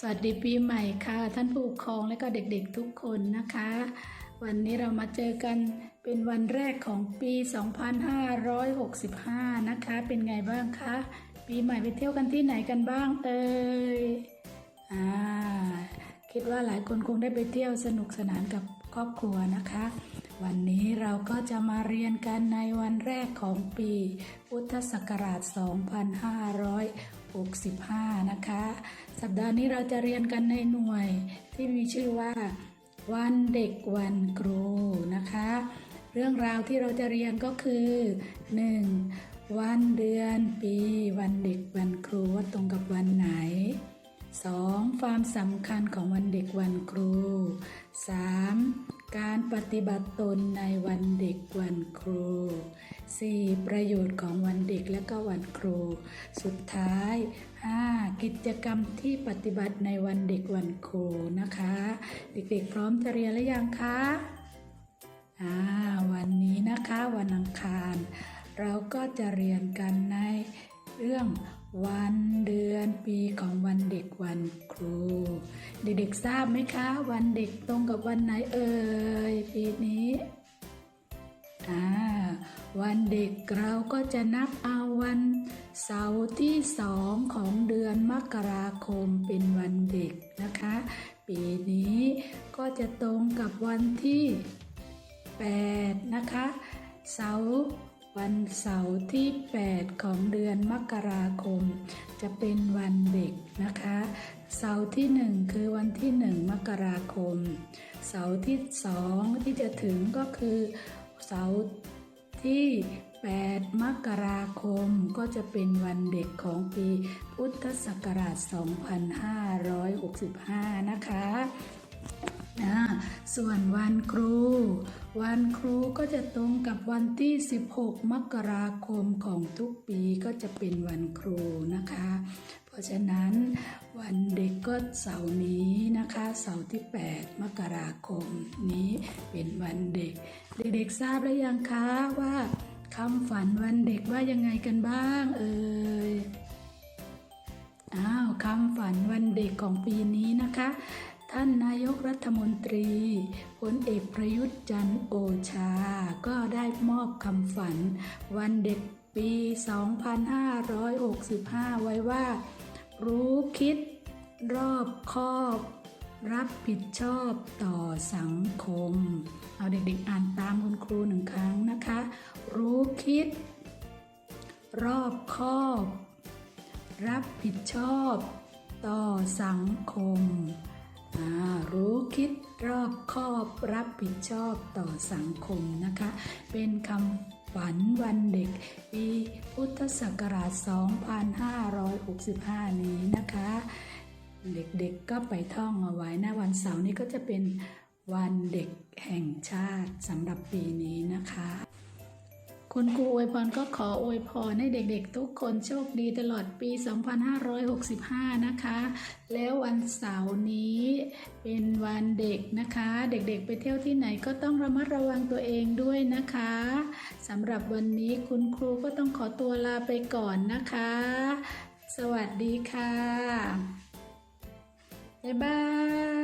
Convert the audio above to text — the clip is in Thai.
สวัสดีปีใหม่ค่ะ ท่านผู้ปกครองและก็เด็กๆทุกคนนะคะ วันนี้เรามาเจอกันเป็นวันแรกของปี 2565 นะคะ เป็นไงบ้างคะปีใหม่ไปเที่ยวกันที่ไหนกันบ้างเอ่ยอ่าคิดว่าหลายคนคงได้ไปเที่ยวสนุกสนานกับครอบครัวนะคะ วันนี้เราก็จะมาเรียนกันในวันแรกของปี พุทธศักราช 2565 นะคะ สัปดาห์นี้เราจะเรียนกันในหน่วยที่มีชื่อว่า วันเด็กวันครูนะคะ เรื่องราวที่เราจะเรียนก็คือ 1. วันเดือนปี วันเด็กวันครูว่าตรงกับวันไหน 2. ความสำคัญของวันเด็กวันครู 3. การปฏิบัติตนในวันเด็กวันครู 4. ประโยชน์ของวันเด็กและก็วันครู สุดท้าย 5. กิจกรรมที่ปฏิบัติในวันเด็กวันครูนะคะ เด็กๆ พร้อมจะเรียนหรือยังคะอ่าวันนี้นะคะวันอังคาร เราก็จะเรียนกันในเรื่องวันเดือนปีของวันเด็กวันครู เด็กๆทราบไหมคะ วันเด็กตรงกับวันไหนเอ่ยปีนี้ วันเด็กเราก็จะนับเอาวัน เสาร์ที่สองของเดือนมกราคมเป็นวันเด็กนะคะ ปีนี้ก็จะตรงกับวันที่ 8 นะคะ เสาร์วันเสาร์ที่ 8 ของเดือนมกราคม จะเป็นวันเด็กนะคะ เสาร์ที่ 1 คือวันที่ 1 มกราคม เสาร์ที่ 2 ที่จะถึงก็คือเสาร์ ที่ 8 มกราคมก็จะเป็นวันเด็กของปีพุทธศักราช 2565 นะคะอ่าส่วนวันครู วันครูก็จะตรงกับวันที่ 16 มกราคมของทุกปีก็จะเป็นวันครูนะคะ ราะฉะนั้นวันเด็กก็เสาร์นี้นะคะ เสาร์ที่ 8 มกราคมนี้เป็นวันเด็ก เด็กๆทราบแล้วยังคะว่าคำฝันวันเด็กว่ายังไงกันบ้างเอ่ยอ้าวคำฝันวันเด็กของปีนี้นะคะ ท่านนายกรัฐมนตรีพลเอกประยุทธ์จันโอชา ก็ได้มอบคำฝันวันเด็กปี 2565 ไว้ว่า รู้คิด รอบคอบ รับผิดชอบต่อสังคม เอาเด็กๆอ่านตามคุณครูหนึ่งครั้งนะคะ รู้คิด รอบคอบ รับผิดชอบ ต่อสังคมรู้คิดรอบคอบรับผิดชอบต่อสังคมนะคะ เป็นคำ ฝันวันเด็ก ปีพุทธศักราช 2565 นี้นะคะ เด็กๆก็ไปท่องเอาไว้นะวันเสาร์นี้ก็จะเป็นวันเด็กแห่งชาติสำหรับปีนี้นะคะ คุณครูอวยพรก็ขออวยพรให้เด็กๆ ทุกคนโชคดีตลอดปี 2565 นะคะ แล้ววันเสาร์นี้เป็นวันเด็กนะคะ เด็กๆ ไปเที่ยวที่ไหนก็ต้องระมัดระวังตัวเองด้วยนะคะสำหรับวันนี้คุณครูก็ต้องขอตัวลาไปก่อนนะคะ สวัสดีค่ะ บ๊ายบาย